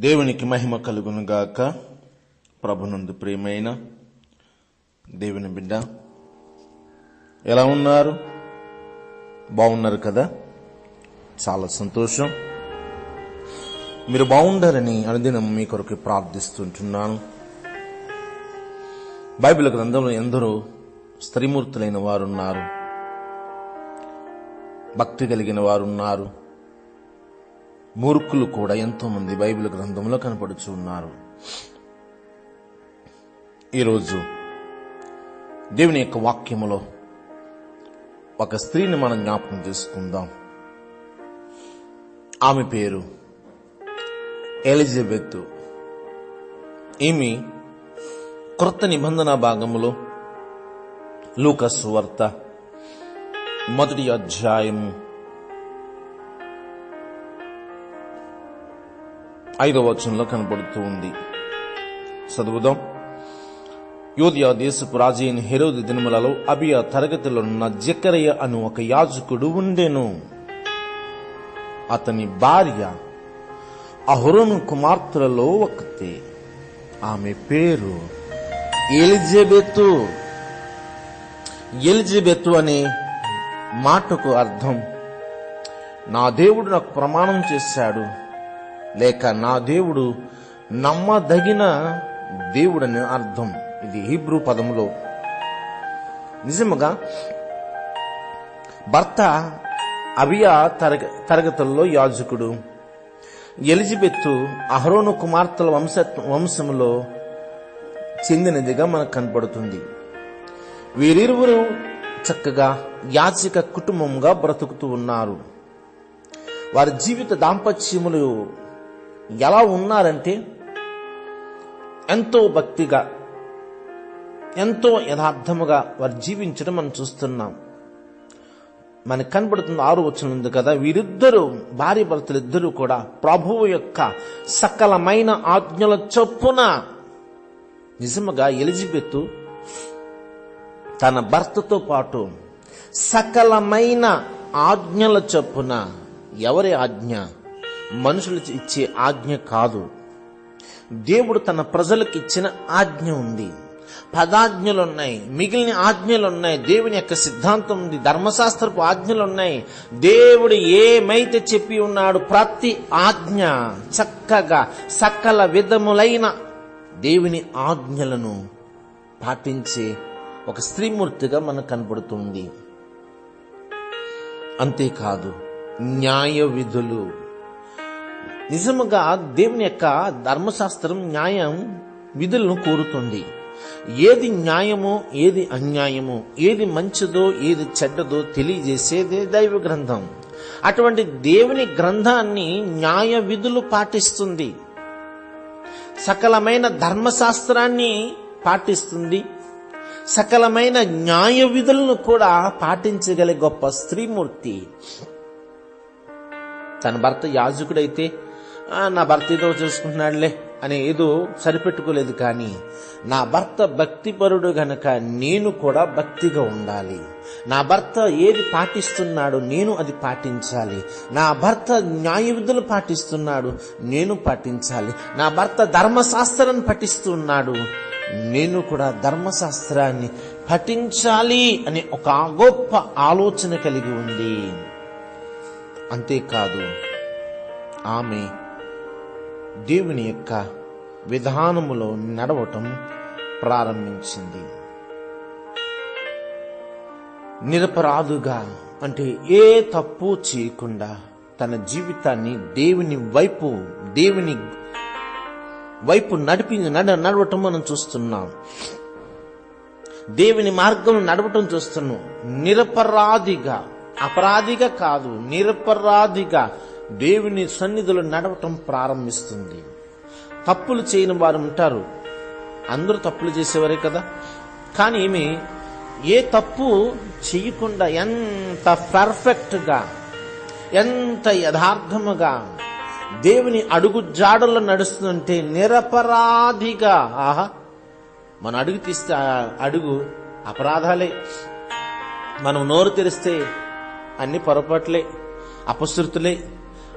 దేవునికి మహిమ కలుగునుగాక ప్రభునందు ప్రియమైన దేవుని బిడ్డ ఎలా ఉన్నారు? బాగున్నారు కదా? చాలా సంతోషం. మీరు బాగుండాలని అనుదినం మీ కొరకు ప్రార్థిస్తుంటున్నాను. బైబిల్ గ్రంథంలో ఎందరో స్త్రీమూర్తులైన వారున్నారు. భక్తి కలిగిన వారున్నారు. మూర్ఖులు కూడా ఎంతో మంది బైబిల్ గ్రంథంలో కనపడుచు ఉన్నారు. ఈరోజు దేవుని యొక్క వాక్యములో ఒక స్త్రీని మనం జ్ఞాపకం చేసుకుందాం. ఆమె పేరు ఎలిజబెత్. ఈమె క్రొత్త నిబంధన భాగములో లూకస్ వార్త మొదటి అధ్యాయము ఐదవ వచనంలో కనబడుతూ ఉంది. చదువుదాం. యోధియా దేశపు రాజైన హెరోది దినములలో అబియా తరగతిలో ఉన్న జక్కరయ్య అను ఒక యాజకుడు ఉండెను. అతని భార్య అహురోను కుమార్తెలలో ఒకతే. ఆమె పేరు ఎలిజబెతు. ఎలిజబెతు అనే మాటకు అర్థం నా దేవుడు నాకు ప్రమాణం చేశాడు. లేక నా దేవుడు నమ్మదగిన దేవుడని అర్థం. ఇది హీబ్రూ పదములో. నిజముగా భర్త అవియా తరగ తరగతుల్లో యాజకుడు. ఎలిజబెత్ అహరోను కుమార్తెల వంశ వంశములో చెందినదిగా మనకు కనపడుతుంది వీరిరువురు చక్కగా యాచిక కుటుంబంగా బ్రతుకుతూ ఉన్నారు. వారి జీవిత దాంపత్యములు ఎలా ఉన్నారంటే ఎంతో భక్తిగా ఎంతో యథార్థముగా వారు జీవించడం మనం చూస్తున్నాం. మనకు కనబడుతుంది ఆరు వచనం ఉంది కదా వీరిద్దరూ భార్య భర్తలు ఇద్దరు కూడా ప్రభువు యొక్క సకలమైన ఆజ్ఞల చొప్పున నిజముగా ఎలిజబెత్ తన భర్తతో పాటు సకలమైన ఆజ్ఞల చొప్పున ఎవరి ఆజ్ఞ? మనుషులు ఇచ్చే ఆజ్ఞ కాదు. దేవుడు తన ప్రజలకు ఇచ్చిన ఆజ్ఞ ఉంది. పదాజ్ఞలు ఉన్నాయి మిగిలిన ఆజ్ఞలు ఉన్నాయి దేవుని యొక్క సిద్ధాంతం ఉంది ధర్మశాస్త్రపు ఆజ్ఞలు ఉన్నాయి దేవుడు ఏమైతే చెప్పి ఉన్నాడు ప్రతి ఆజ్ఞ చక్కగా సకల విధములైన దేవుని ఆజ్ఞలను పాటించే ఒక స్త్రీమూర్తిగా మనకు కనబడుతుంది. అంతేకాదు న్యాయ విధులు నిజముగా దేవుని యొక్క ధర్మశాస్త్రం న్యాయం విధులను కోరుతుంది. ఏది న్యాయమో ఏది అన్యాయమో ఏది మంచిదో ఏది చెడ్డదో తెలియజేసేదే దైవ గ్రంథం. అటువంటి దేవుని గ్రంథాన్ని న్యాయ విధులు పాటిస్తుంది. సకలమైన ధర్మశాస్త్రాన్ని పాటిస్తుంది. సకలమైన న్యాయ విధులను కూడా పాటించగల గొప్ప స్త్రీమూర్తి తన భర్త యాజకుడైతే నా భర్త ఏదో చేసుకుంటున్నాడులే అని ఏదో సరిపెట్టుకోలేదు కానీ నా భర్త భక్తిపరుడు గనక నేను కూడా భక్తిగా ఉండాలి. నా భర్త ఏది పాటిస్తున్నాడో నేను అది పాటించాలి. నా భర్త న్యాయ విధులు పాటిస్తున్నాడు నేను పాటించాలి. నా భర్త ధర్మశాస్త్రాన్ని పఠిస్తున్నాడు నేను కూడా ధర్మశాస్త్రాన్ని పఠించాలి అనే ఒక గొప్ప ఆలోచన కలిగి ఉంది. అంతేకాదు ఆమె దేవుని యొక్క విధానములో నడవటం ప్రారంభించింది. నిరపరాధుగా అంటే ఏ తప్పు చేయకుండా తన జీవితాన్ని దేవుని వైపు దేవుని వైపు నడిపి నడ నడవటం మనం చూస్తున్నాం. దేవుని మార్గం నడవటం చూస్తున్నాం. నిరపరాధిగా అపరాధిగా కాదు నిరపరాధిగా దేవుని సన్నిధిలో నడవటం ప్రారంభిస్తుంది. తప్పులు చేయని వారు ఉంటారు. అందరూ తప్పులు చేసేవారే కదా. కానీ ఈమె ఏ తప్పు చేయకుండా ఎంత పర్ఫెక్ట్గా ఎంత యథార్థముగా దేవుని అడుగు జాడల్లో నడుస్తుంటే నిరపరాధిగా ఆహా మన అడుగు తీస్తే అడుగు అపరాధాలే. మనం నోరు తెరిస్తే అన్ని పొరపాట్లే అపశృతులే.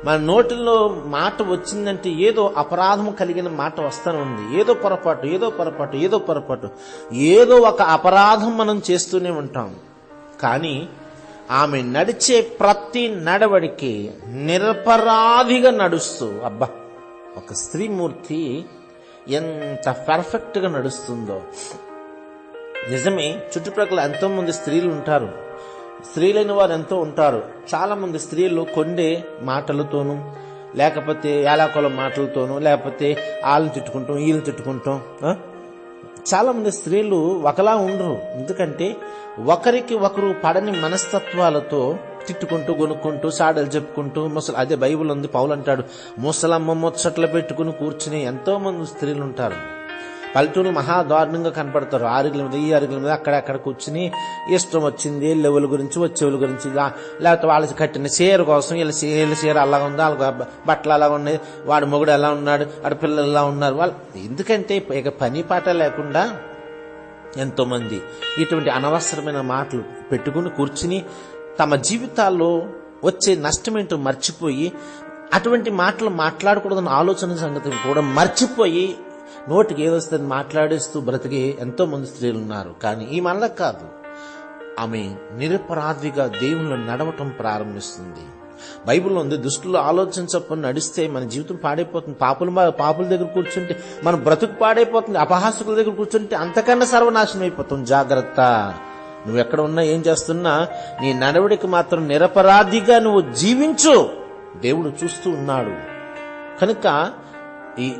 మన నోటిలో మాట వచ్చిందంటే ఏదో అపరాధం కలిగిన మాట వస్తూనే ఉంది ఏదో పొరపాటు ఏదో పొరపాటు ఏదో పొరపాటు. ఏదో ఒక అపరాధం మనం చేస్తూనే ఉంటాం. కానీ ఆమె నడిచే ప్రతి నడవడికి నిరపరాధిగా నడుస్తూ అబ్బా ఒక స్త్రీమూర్తి ఎంత పర్ఫెక్ట్గా నడుస్తుందో. నిజమే చుట్టుప్రక్కల ఎంతోమంది స్త్రీలు ఉంటారు స్త్రీలైన వారు ఎంతో ఉంటారు. చాలా మంది స్త్రీలు కొండే మాటలతోనూ లేకపోతే ఏలాకొల మాటలతోనూ లేకపోతే వాళ్ళని తిట్టుకుంటాం వీళ్ళని తిట్టుకుంటాం చాలామంది చాలా మంది స్త్రీలు ఒకలా ఉండరు. ఎందుకంటే ఒకరికి ఒకరు పడని మనస్తత్వాలతో తిట్టుకుంటూ కొనుక్కుంటూ సాడలు చెప్పుకుంటూ ముసలి అదే బైబిల్ ఉంది పౌలు అంటాడు ముసలమ్మ ముచ్చట్లు పెట్టుకుని కూర్చుని ఎంతో మంది స్త్రీలు ఉంటారు. పల్లెటూరులు మహా దారుణంగా కనపడతారు. ఆరుగుల మీద ఈ ఆరుగుల మీద అక్కడక్కడ కూర్చుని ఇష్టం వచ్చింది లెవెల్ గురించి వచ్చేవుల గురించి లేకపోతే వాళ్ళకి కట్టిన చీర కోసం వీళ్ళ వీళ్ళ చీర అలా ఉందా వాళ్ళ బట్టలు అలా ఉన్నాయి వాడు మొగుడు ఎలా ఉన్నాడు వాడి పిల్లలు ఎలా ఉన్నారు వాళ్ళు ఎందుకంటే ఇక పని పాట లేకుండా ఎంతో మంది ఇటువంటి అనవసరమైన మాటలు పెట్టుకుని కూర్చుని తమ జీవితాల్లో వచ్చే నష్టమేంటో మర్చిపోయి అటువంటి మాటలు మాట్లాడకూడదన్న ఆలోచన సంగతి కూడా మర్చిపోయి నోటికి ఏదొస్తుంది మాట్లాడేస్తూ బ్రతికే ఎంతో మంది స్త్రీలు ఉన్నారు. కానీ ఈ మనల కాదు. ఆమె నిరపరాధిగా దేవుళ్ళు నడవటం ప్రారంభిస్తుంది. బైబిల్లో ఉంది దుష్టులు ఆలోచించకుండా నడిస్తే మన జీవితం పాడైపోతుంది. పాపుల మా- పాపుల దగ్గర కూర్చుంటే మన బ్రతుకు పాడైపోతుంది. అపహాసకుల దగ్గర కూర్చుంటే అంతకన్నా సర్వనాశనం అయిపోతుంది జాగ్రత్త. నువ్వు ఎక్కడ ఉన్నా ఏం చేస్తున్నా నీ నడవడికి మాత్రం నిరపరాధిగా నువ్వు జీవించు. దేవుడు చూస్తూ ఉన్నాడు. కనుక ఈ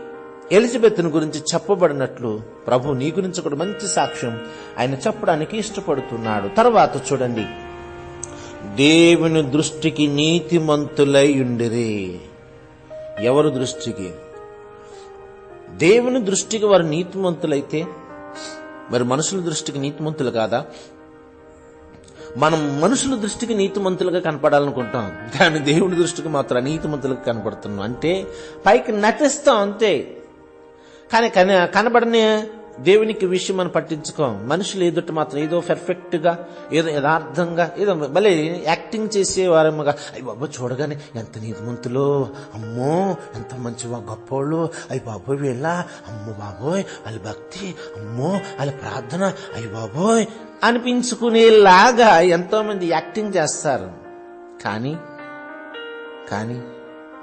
ఎలిజబెత్ను గురించి చెప్పబడినట్లు ప్రభు నీ గురించి కూడా మంచి సాక్ష్యం ఆయన చెప్పడానికి ఇష్టపడుతున్నాడు. తర్వాత చూడండి. దేవుని దృష్టికి నీతిమంతులై ఉండిరి. ఎవరు దృష్టికి? దేవుని దృష్టికి వారు నీతిమంతులైతే మరి మనుషుల దృష్టికి నీతిమంతులు కాదా? మనం మనుషుల దృష్టికి నీతిమంతులుగా కనపడాలనుకుంటాం. కానీ దేవుని దృష్టికి మాత్రం నీతిమంతులుగా కనపడుతున్నాం. అంటే పైకి నటిస్తాం అంతే. కానీ కన కనబడని దేవునికి విషయం మనం పట్టించుకోం. మనుషులు ఎదుట మాత్రం ఏదో పర్ఫెక్ట్గా ఏదో యథార్థంగా ఏదో మళ్ళీ యాక్టింగ్ చేసేవారమ్మగా. అయ్యి బాబా చూడగానే ఎంత నీతిమంతులు. అమ్మో ఎంత మంచివా గొప్పోళ్ళు. అయ్యి బాబోయ్ వీళ్ళ. అమ్మో బాబోయ్ వాళ్ళ భక్తి. అమ్మో వాళ్ళ ప్రార్థన. అయ్యి బాబోయ్. అనిపించుకునేలాగా ఎంతో మంది యాక్టింగ్ చేస్తారు. కానీ కానీ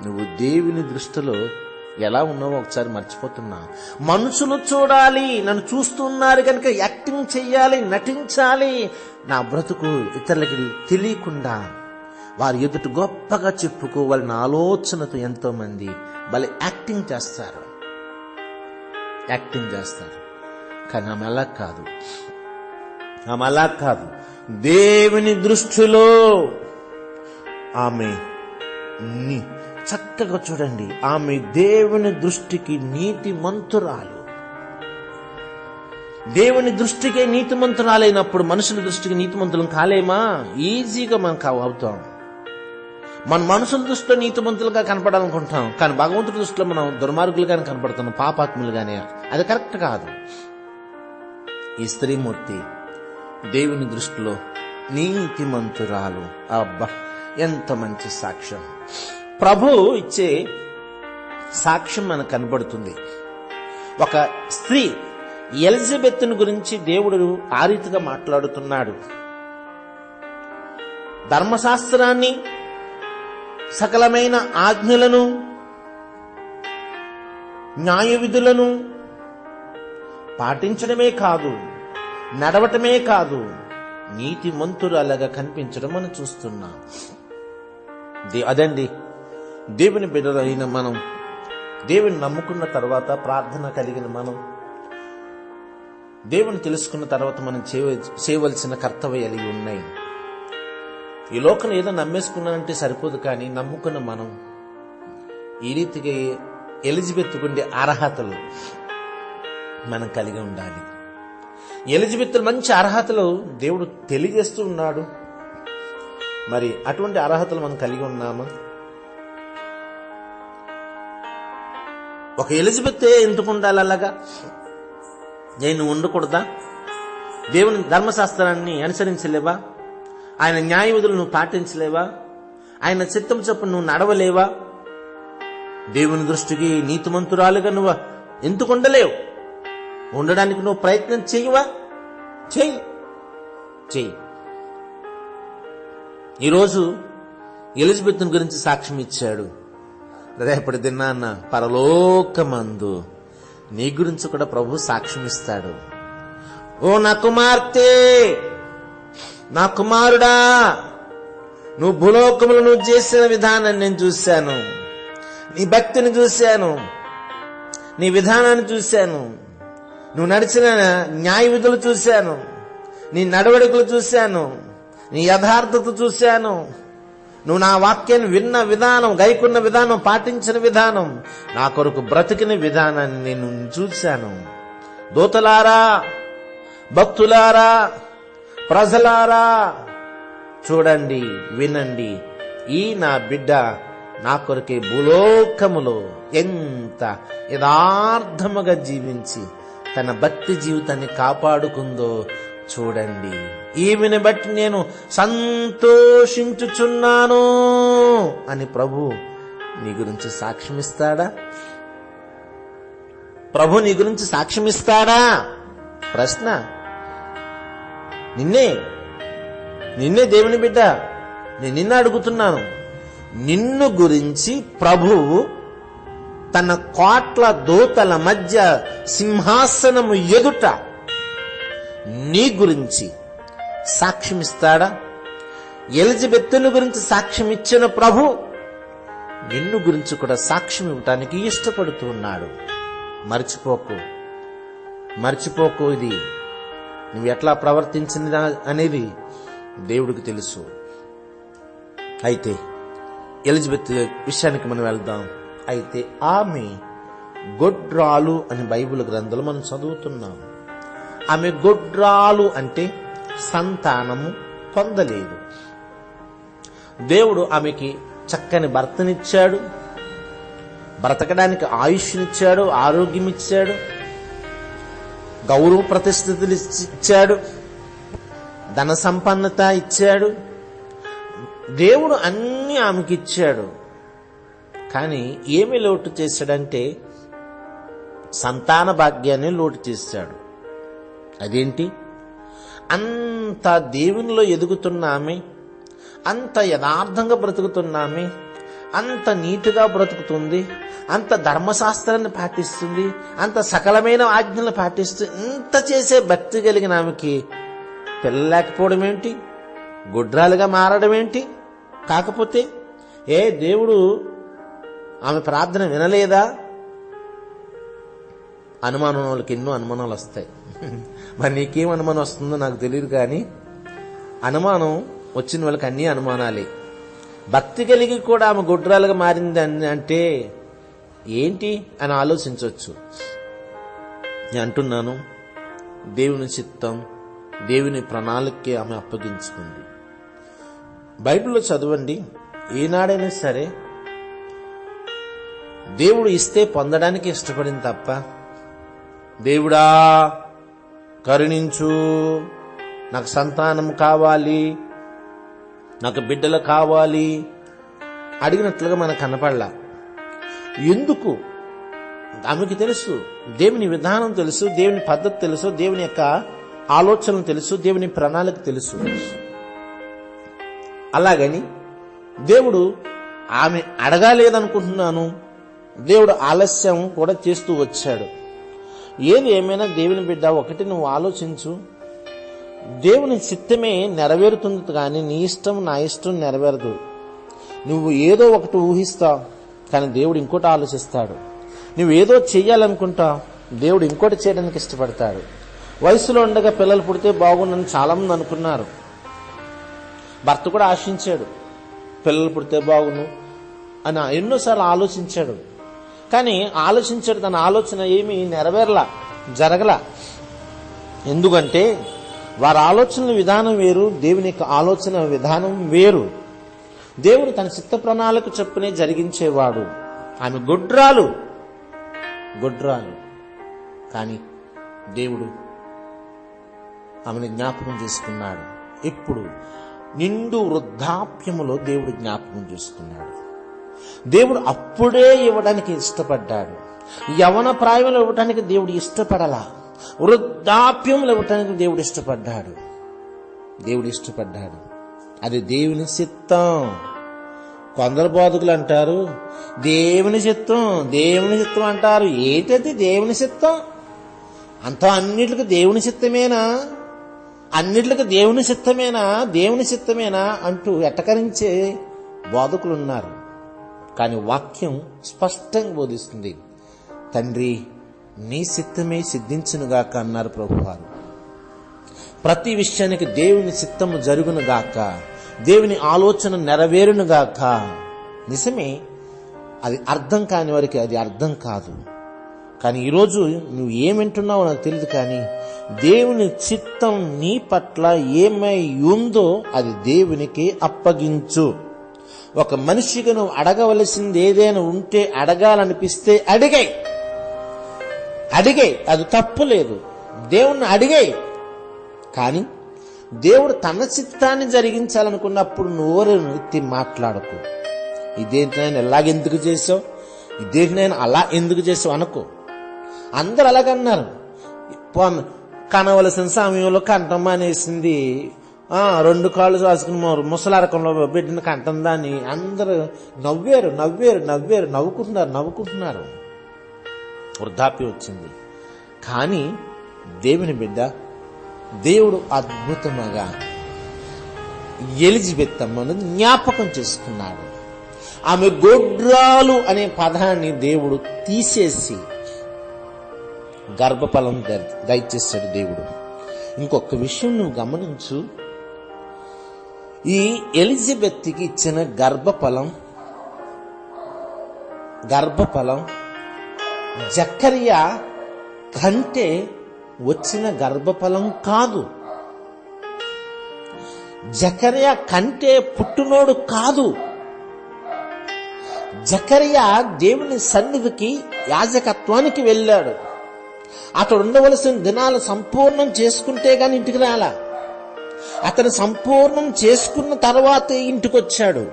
నువ్వు దేవుని దృష్టిలో ఎలా ఉన్నావో ఒకసారి మర్చిపోతున్నా. మనుషులు చూడాలి నన్ను చూస్తున్నారు కనుక యాక్టింగ్ చెయ్యాలి నటించాలి. నా బ్రతుకు ఇతరులకి తెలియకుండా వారి ఎదుట గొప్పగా చెప్పుకోవాలని ఆలోచనతో ఎంతో మంది భలే యాక్టింగ్ చేస్తారు. యాక్టింగ్ చేస్తారు. కానీ ఆమె అలా కాదు. ఆమె అలా కాదు. దేవుని దృష్టిలో ఆమె చక్కగా చూడండి. ఆమె దేవుని దృష్టికి నీతి మంతురాలు దేవుని దృష్టికే నీతిమంతురాలైనప్పుడు మనుషుల దృష్టికి నీతిమంతులం కాలేమా? ఈజీగా మనం అవుతాం. మన మనుషుల దృష్టిలో నీతిమంతులుగా కనపడాలనుకుంటాం. కానీ భగవంతుడి దృష్టిలో మనం దుర్మార్గులుగానే కనపడుతున్నాం. పాపాత్ములుగానే. అది కరెక్ట్ కాదు. ఈ స్త్రీమూర్తి దేవుని దృష్టిలో నీతిమంతురాలు. అబ్బా ఎంత మంచి సాక్ష్యం. ప్రభు ఇచ్చే సాక్ష్యం మనకు కనబడుతుంది. ఒక స్త్రీ ఎలిజబెత్ను గురించి దేవుడు ఆ రీతిగా మాట్లాడుతున్నాడు. ధర్మశాస్త్రాన్ని సకలమైన ఆజ్ఞలను న్యాయ విధులను పాటించడమే కాదు నడవటమే కాదు నీతి మంతురాలుగా కనిపించడం మనం చూస్తున్నాం. అదండి దేవుని బిడ్డలైన మనం దేవుని నమ్ముకున్న తర్వాత ప్రార్థన కలిగిన మనం దేవుని తెలుసుకున్న తర్వాత మనం చేయ- చేయవలసిన కర్తవ్యాలు ఉన్నాయి. ఈ లోకం ఏదో నమ్మేసుకున్నానంటే సరిపోదు కానీ నమ్ముకున్న మనం ఈ రీతిగా ఎలిజబెత్ ఉండే అర్హతలు మనం కలిగి ఉండాలి. ఎలిజబెత్ మంచి అర్హతలు దేవుడు తెలియజేస్తూ ఉన్నాడు. మరి అటువంటి అర్హతలు మనం కలిగి ఉన్నామా? ఒక ఎలిజబెత్ ఎందుకు ఉండాలి అలాగా? నేను ఉండకూడదా? దేవుని ధర్మశాస్త్రాన్ని అనుసరించలేవా? ఆయన న్యాయ విధులు నువ్వు పాటించలేవా? ఆయన చిత్తం చొప్పున నువ్వు నడవలేవా? దేవుని దృష్టికి నీతిమంతురాలుగా నువ్వు ఎందుకు ఉండలేవు? ఉండడానికి నువ్వు ప్రయత్నం చేయవా? చేయి. చేయి. ఈరోజు ఎలిజబెత్ గురించి సాక్ష్యం ఇచ్చాడు. రేపటి దినాన్న పరలోకమందు. నీ గురించి కూడా ప్రభు సాక్ష్యం ఇస్తాడు. ఓ నా కుమార్తె! నా కుమారుడా! నువ్వు భూలోకములు నువ్వు చేసిన విధానాన్ని నేను చూశాను. నీ భక్తిని చూశాను. నీ విధానాన్ని చూశాను. నువ్వు నడిచిన న్యాయ విధులు చూశాను. నీ నడవడికలు చూశాను. నీ యథార్థత చూశాను. నువ్వు నా వాక్యాన్ని విన్న విధానం గైకున్న విధానం పాటించిన విధానం నా కొరకు బ్రతికిన విధానాన్ని నేను చూశాను. దూతలారా భక్తులారా ప్రజలారా చూడండి వినండి. ఈ నా బిడ్డ నా కొరకే భూలోకములో ఎంత యథార్థముగా జీవించి తన భక్తి జీవితాన్ని కాపాడుకుందో చూడండి. ఈమెను బట్టి నేను సంతోషించుచున్నాను అని ప్రభు నీ గురించి సాక్ష్యమిస్తాడా? ప్రభు నీ గురించి సాక్ష్యమిస్తాడా? ప్రశ్న. నిన్నే నిన్నే దేవుని బిడ్డ నేను నిన్న అడుగుతున్నాను. నిన్ను గురించి ప్రభువు తన కోట్ల దూతల మధ్య సింహాసనము ఎదుట నీ గురించి సాక్ష్యమిస్తాడా ఎలిజబెత్తును గురించి సాక్ష్యం ఇచ్చిన ప్రభు నిన్ను గురించి కూడా సాక్ష్యం ఇవ్వటానికి ఇష్టపడుతూ ఉన్నాడు. మర్చిపోకు. మర్చిపోకు ఇది. నువ్వు ఎట్లా ప్రవర్తించింది అనేది దేవుడికి తెలుసు. అయితే ఎలిజబెత్ విషయానికి మనం వెళ్దాం. అయితే ఆమె గొడ్రాలు అని బైబిల్ గ్రంథాలు మనం చదువుతున్నాం. ఆమె గొడ్రాలు అంటే సంతానము పొందలేదు. దేవుడు ఆమెకి చక్కని భర్తనిచ్చాడు. బ్రతకడానికి ఆయుష్నిచ్చాడు ఆరోగ్యం ఇచ్చాడు గౌరవ ప్రతిష్ఠితులు ఇచ్చాడు. ధన సంపన్నత ఇచ్చాడు. దేవుడు అన్ని ఆమెకి ఇచ్చాడు. కానీ ఏమి లోటు చేశాడంటే సంతాన భాగ్యాన్ని లోటు చేశాడు. అదేంటి? అంత దేవునిలో ఎదుగుతున్నామె అంత యథార్థంగా బ్రతుకుతున్నామె అంత నీతిగా బ్రతుకుతుంది అంత ధర్మశాస్త్రాన్ని పాటిస్తుంది అంత సకలమైన ఆజ్ఞలు పాటిస్తూ ఇంత చేసే భక్తి కలిగిన ఆమెకి పిల్లలేకపోవడం ఏంటి? గుడ్రాలుగా మారడం ఏంటి? కాకపోతే ఏ దేవుడు ఆమె ప్రార్థన వినలేదా? అనుమానం వాళ్ళకి ఎన్నో అనుమానాలు వస్తాయి. మరి నీకేం అనుమానం వస్తుందో నాకు తెలియదు కానీ అనుమానం వచ్చిన వాళ్ళకి అన్ని అనుమానాలే. భక్తి కలిగి కూడా ఆమె గుడ్రాలుగా మారింది అని అంటే ఏంటి అని ఆలోచించవచ్చు. నేను అంటున్నాను దేవుని చిత్తం దేవుని ప్రణాళికే ఆమె అప్పగించుకుంది. బైబిల్లో చదవండి ఏనాడైనా సరే దేవుడు ఇస్తే పొందడానికి ఇష్టపడింది తప్ప దేవుడా కరుణించు. నాకు సంతానం కావాలి. నాకు బిడ్డలు కావాలి. అడిగినట్లుగా మనకు కనపడలా. ఎందుకు? ఆమెకి తెలుసు. దేవుని విధానం తెలుసు. దేవుని పద్ధతి తెలుసు. దేవుని యొక్క ఆలోచనలు తెలుసు. దేవుని ప్రణాళిక తెలుసు. అలాగని దేవుడు ఆమె అడగాలేదనుకుంటున్నాను. దేవుడు ఆలస్యం కూడా చేస్తూ వచ్చాడు. ఏది ఏమైనా దేవుని బిడ్డ ఒకటి నువ్వు ఆలోచించు. దేవుని చిత్తమే నెరవేరుతుంది కానీ నీ ఇష్టం నా ఇష్టం నెరవేరదు. నువ్వు ఏదో ఒకటి ఊహిస్తావు కానీ దేవుడు ఇంకోటి ఆలోచిస్తాడు. నువ్వు ఏదో చెయ్యాలనుకుంటావు దేవుడు ఇంకోటి చేయడానికి ఇష్టపడతాడు. వయసులో ఉండగా పిల్లలు పుడితే బాగుండని చాలామంది అనుకున్నారు. భర్త కూడా ఆశించాడు పిల్లలు పుడితే బాగును అని ఎన్నోసార్లు ఆలోచించాడు. కానీ ఆలోచించాడు తన ఆలోచన ఏమీ నెరవేరలా జరగల. ఎందుకంటే వారి ఆలోచనల విధానం వేరు దేవుని యొక్క ఆలోచన విధానం వేరు. దేవుడు తన చిత్త ప్రణాళిక చొప్పునే జరిగించేవాడు. ఆమె గుడ్రాలు. గుడ్రాలు. కానీ దేవుడు ఆమెను జ్ఞాపకం చేసుకున్నాడు. ఇప్పుడు నిండు వృద్ధాప్యములో దేవుడు జ్ఞాపకం చేసుకున్నాడు. దేవుడు అప్పుడే ఇవ్వడానికి ఇష్టపడ్డాడు. యవన ప్రాయంలో ఇవ్వటానికి దేవుడు ఇష్టపడలా. వృద్ధాప్యంలో ఇవ్వటానికి దేవుడు ఇష్టపడ్డాడు. దేవుడు ఇష్టపడ్డాడు. అది దేవుని చిత్తం. కొందరు బోధకులు అంటారు దేవుని చిత్తం దేవుని చిత్తం అంటారు. ఏంటది దేవుని చిత్తం అంత అన్నిటికి దేవుని చిత్తమేనా? అన్నిటికి దేవుని చిత్తమేనా? దేవుని చిత్తమేనా? అంటూ ఎట్టకరించే బోధకులు ఉన్నారు. కానీ వాక్యం స్పష్టంగా బోధిస్తుంది. తండ్రి నీ చిత్తమే సిద్ధించునుగాక అన్నారు ప్రభువారు. ప్రతి విషయానికి దేవుని చిత్తము జరుగునుగాక దేవుని ఆలోచన నెరవేరునుగాక. నిజమే అది అర్థం కాని వారికి అది అర్థం కాదు. కానీ ఈరోజు నువ్వు ఏమింటున్నావో నాకు తెలియదు కానీ దేవుని చిత్తం నీ పట్ల ఏమై ఉందో అది దేవునికి అప్పగించు. ఒక మనిషికి నువ్వు అడగవలసింది ఏదైనా ఉంటే అడగాలనిపిస్తే అడిగాయి అడిగాయి అది తప్పు లేదు. దేవుణ్ణి అడిగాయి కానీ దేవుడు తన చిత్తాన్ని జరిగించాలనుకున్నప్పుడు నోరు ఎత్తి మాట్లాడకు. ఇదేంటి నేను ఎలాగెందుకు చేసావు ఇదేంటి నేను అలా ఎందుకు చేసావు అనుకో. అందరు అలాగన్నారు పో- కనవలసిన సమయంలో కంఠం అనేసింది రెండు కాళ్ళు కాసుకుని ముసలారకంలో బిడ్డను కంటుందా అని అందరూ నవ్వారు నవ్వారు నవ్వారు. నవ్వుకుంటున్నారు నవ్వుకుంటున్నారు. వృద్ధాప్యం వచ్చింది. కానీ దేవుని బిడ్డ దేవుడు అద్భుతముగా ఎలిజబెత్ అమ్మను జ్ఞాపకం చేసుకున్నాడు. ఆమె గొడ్రాలు అనే పదాన్ని దేవుడు తీసేసి గర్భఫలం ద- దయచేశాడు దేవుడు. ఇంకొక విషయం నువ్వు గమనించు. ఈ ఎలిజబెత్కి ఇచ్చిన గర్భఫలం గర్భఫలం జక్కరియా కంటే వచ్చిన గర్భఫలం కాదు. జకరియా కంటే పుట్టునోడు కాదు. జకరియా దేవుని సన్నిధికి యాజకత్వానికి వెళ్ళాడు. అతడు ఉండవలసిన దినాలు సంపూర్ణం చేసుకుంటే గాని ఇంటికి రాలా. అతను సంపూర్ణం చేసుకున్న తర్వాతే ఇంటికి వచ్చాడు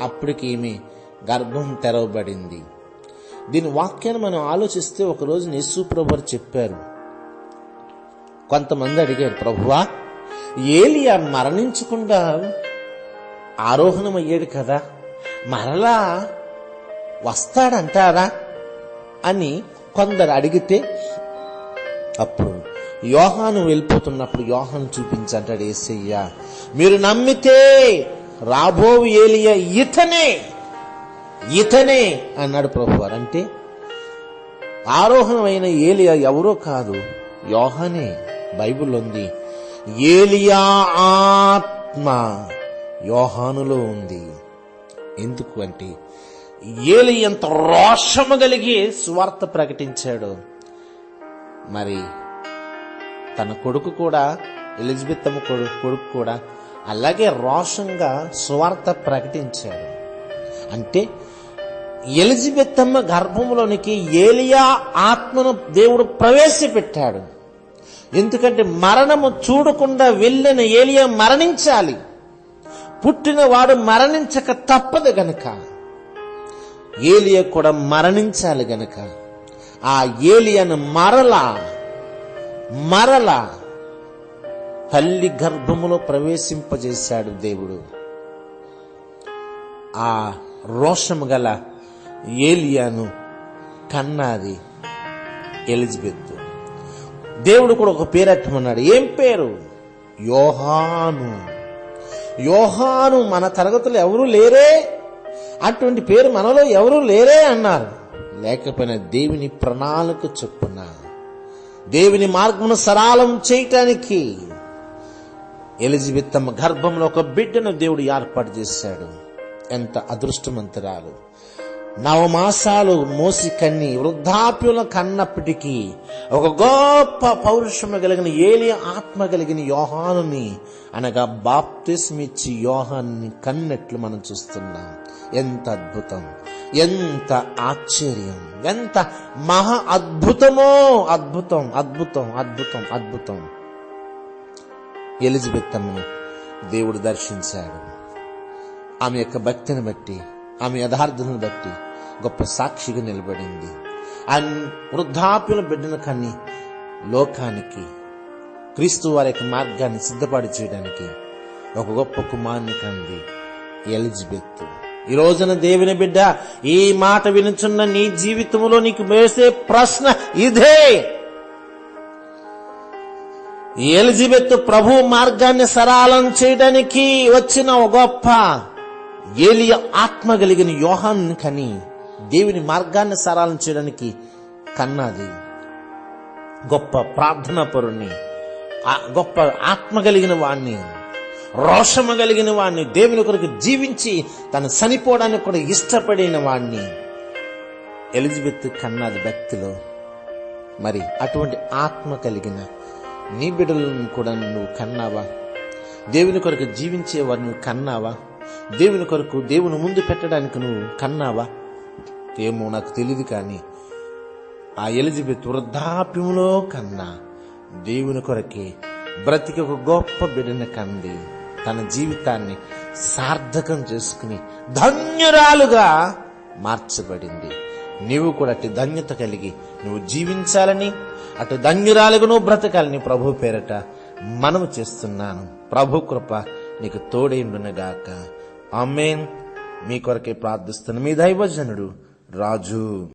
అప్పటికి ఈమె గర్భం తెరవబడింది. దీని వాక్యాన్ని మనం ఆలోచిస్తే ఒకరోజు యేసు ప్రభువారు చెప్పారు. కొంతమంది అడిగారు ప్రభువా ఏలియా మరణించకుండా ఆరోహణం అయ్యాడు కదా? మరలా వస్తాడంటారా? అని కొందరు అడిగితే అప్పుడు యోహాను వెళ్ళిపోతున్నప్పుడు యోహాను చూపించంటాడు ఏసయ్య మీరు నమ్మితే రాబో ఏలియా ఇతనే ఇతనే అన్నాడు ప్రభువారు. అంటే ఆరోహణమైన ఏలియా ఎవరో కాదు యోహానే బైబిల్ ఉంది. ఏలియా ఆత్మ యోహానులో ఉంది. ఎందుకు అంటే ఏలి ఎంత రోషము కలిగి స్వార్థ ప్రకటించాడు. మరి తన కొడుకు కూడా ఎలిజబెత్ అమ్మ కొడుకు కూడా అలాగే రోషంగా సువార్త ప్రకటించాడు. అంటే ఎలిజబెత్ అమ్మ గర్భంలోనికి ఏలియా ఆత్మను దేవుడు ప్రవేశపెట్టాడు. ఎందుకంటే మరణము చూడకుండా వెళ్ళిన ఏలియా మరణించాలి. పుట్టినవాడు మరణించక తప్పదు గనక. ఏలియా కూడా మరణించాలి గనక. ఆ ఏలియను మరలా మరల తల్లి గర్భములో ప్రవేశింపజేశాడు దేవుడు. ఆ రోషము గల ఏలియాను కన్నాది ఎలిజబెత్. దేవుడు కూడా ఒక పేరు అట్టమన్నాడు ఏం పేరు? యోహాను. యోహాను మన తరగతులు ఎవరూ లేరే? అటువంటి పేరు మనలో ఎవరూ లేరే అన్నారు. లేకపోయినా దేవుని ప్రణాళిక చొప్పున దేవుని మార్గమును సరాలం చేయటానికి ఎలిజబెత్ తమ గర్భంలో ఒక బిడ్డను దేవుడు ఏర్పాటు చేశాడు. ఎంత అదృష్టమంతరాలు నవమాసాలు మోసి కన్ని వృద్ధాప్యుల కన్నప్పటికీ ఒక గొప్ప పౌరుషము కలిగిన ఏలి ఆత్మ కలిగిన యోహానుని అనగా బాప్తిస్మిచ్చి యోహాన్ని కన్నట్లు మనం చూస్తున్నాం. ఎంత అద్భుతం ఎంత ఆశ్చర్యం ఎంత మహా అద్భుతమో! అద్భుతం అద్భుతం అద్భుతం అద్భుతం. ఎలిజబెత్ అమ్మను దేవుడు దర్శించాడు. ఆమె యొక్క భక్తిని బట్టి ఆమె యథార్థతను బట్టి గొప్ప సాక్షిగా నిలబడింది. ఆ వృద్ధాప్యుల బిడ్డను కానీ లోకానికి క్రీస్తు వారి యొక్క మార్గాన్ని సిద్ధపాటు చేయడానికి ఒక గొప్ప కుమారుని కంది ఎలిజబెత్. ఈ రోజున దేవుని బిడ్డ ఈ మాట వినుచున్న నీ జీవితంలో నీకు వేసే ప్రశ్న ఇదే. ఎలిజబెత్ ప్రభు మార్గాన్ని సరాలం చేయడానికి వచ్చిన గొప్ప ఏలియ ఆత్మ కలిగిన యోహాన్ని కని దేవుని మార్గాన్ని సరళం చేయడానికి కన్నది. గొప్ప ప్రార్థనా పరుణ్ణి గొప్ప ఆత్మ కలిగిన వాణ్ణి. రోషము కలిగిన వాడిని దేవుని కొరకు జీవించి తను చనిపోవడానికి కూడా ఇష్టపడిన వాణ్ణి. ఎలిజబెత్ కన్నది భక్తిలో మరి అటువంటి ఆత్మ కలిగిన నీ బిడ్డలను కూడా నువ్వు కన్నావా? దేవుని కొరకు జీవించే వారిని నువ్వు కన్నావా? దేవుని కొరకు దేవుని ముందు పెట్టడానికి నువ్వు కన్నావా? ఏమో నాకు తెలియదు కానీ ఆ ఎలిజబెత్ వృద్ధాప్యంలో కన్నా దేవుని కొరకే బ్రతికి ఒక గొప్ప బిడ్డని కంది. తన జీవితాన్ని సార్థకం చేసుకుని ధన్యురాలుగా మార్చబడింది. నీవు కూడా అటు ధన్యత కలిగి నువ్వు జీవించాలని అటు ధన్యురాలుగా నువ్వు బ్రతకాలని ప్రభు పేరట మనము చేస్తున్నాను. ప్రభు కృప నీకు తోడైండునగాక. ఆమెన్. మీ కొరకే ప్రార్థిస్తున్న మీ దైవజనుడు రాజు.